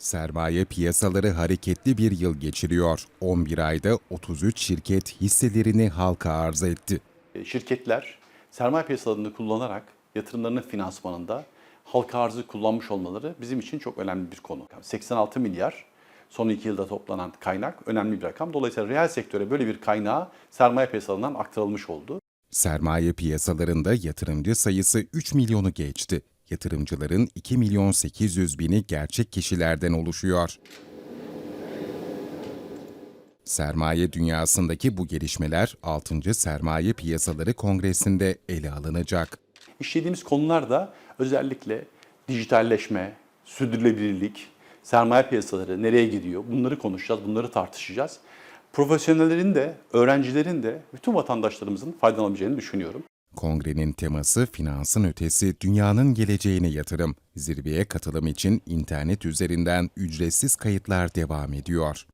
Sermaye piyasaları hareketli bir yıl geçiriyor. 11 ayda 33 şirket hisselerini halka arz etti. E, Şirketler sermaye piyasalarını kullanarak yatırımlarının finansmanında halka arzı kullanmış olmaları bizim için çok önemli bir konu. 86 milyar son iki yılda toplanan kaynak önemli bir rakam. Dolayısıyla reel sektöre böyle bir kaynağı sermaye piyasalarından aktarılmış oldu. Sermaye piyasalarında yatırımcı sayısı 3 milyonu geçti. Yatırımcıların 2 milyon 800 bini gerçek kişilerden oluşuyor. Sermaye dünyasındaki bu gelişmeler 6. Sermaye Piyasaları Kongresi'nde ele alınacak. İşlediğimiz konular da özellikle dijitalleşme, sürdürülebilirlik, sermaye piyasaları nereye gidiyor bunları konuşacağız, bunları tartışacağız. Profesyonellerin de, öğrencilerin de, bütün vatandaşlarımızın faydalanabileceğini düşünüyorum. Kongrenin teması finansın ötesi dünyanın geleceğine yatırım. Zirveye katılım için internet üzerinden ücretsiz kayıtlar devam ediyor.